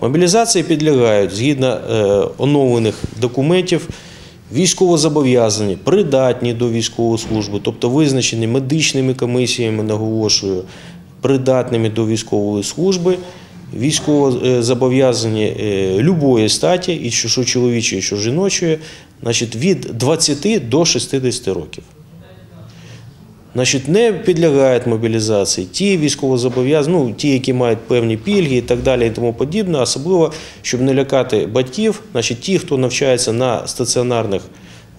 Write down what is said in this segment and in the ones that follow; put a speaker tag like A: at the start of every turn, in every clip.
A: Мобілізації підлягають згідно е, оновлених документів військовозобов'язані, придатні до військової служби, тобто визначені медичними комісіями, наголошую, придатними до військової служби, військовозобов'язані е, любої статі, і що що чоловічої, що жіночої, значить, від 20 до 60 років. Значить, не підлягають мобілізації ті військовозобов'язані, ну, ті, які мають певні пільги і так далі, і тому подібне. Особливо, щоб не лякати батьків, значить, ті, хто навчається на стаціонарних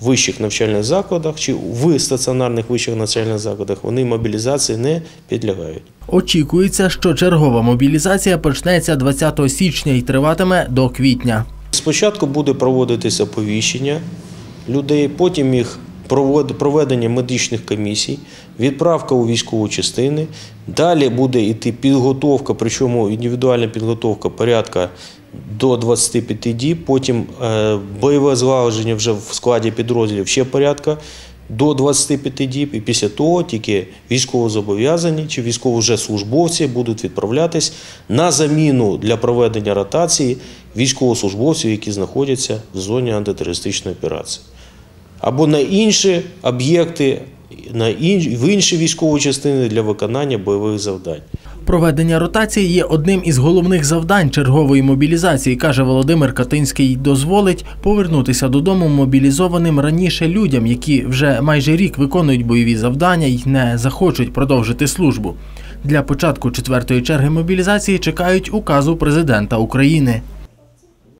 A: вищих навчальних закладах чи в стаціонарних вищих навчальних закладах, вони мобілізації не підлягають.
B: Очікується, що чергова мобілізація почнеться 20 січня і триватиме до квітня.
A: Спочатку буде проводитися оповіщення людей, потім їх проведення медичних комісій, відправка у військові частини. Далі буде йти підготовка, причому індивідуальна підготовка порядка до 25 діб, потім е, бойове злагодження вже в складі підрозділів ще порядка до 25 діб, і після того тільки військовозобов'язані чи військово будуть відправлятись на заміну для проведення ротації військовослужбовців, які знаходяться в зоні антитерористичної операції, або на інші об'єкти, на інш... в інші військові частини для виконання бойових завдань.
B: Проведення ротації є одним із головних завдань чергової мобілізації, каже Володимир Катинський. Дозволить повернутися додому мобілізованим раніше людям, які вже майже рік виконують бойові завдання і не захочуть продовжити службу. Для початку четвертої черги мобілізації чекають указу президента України.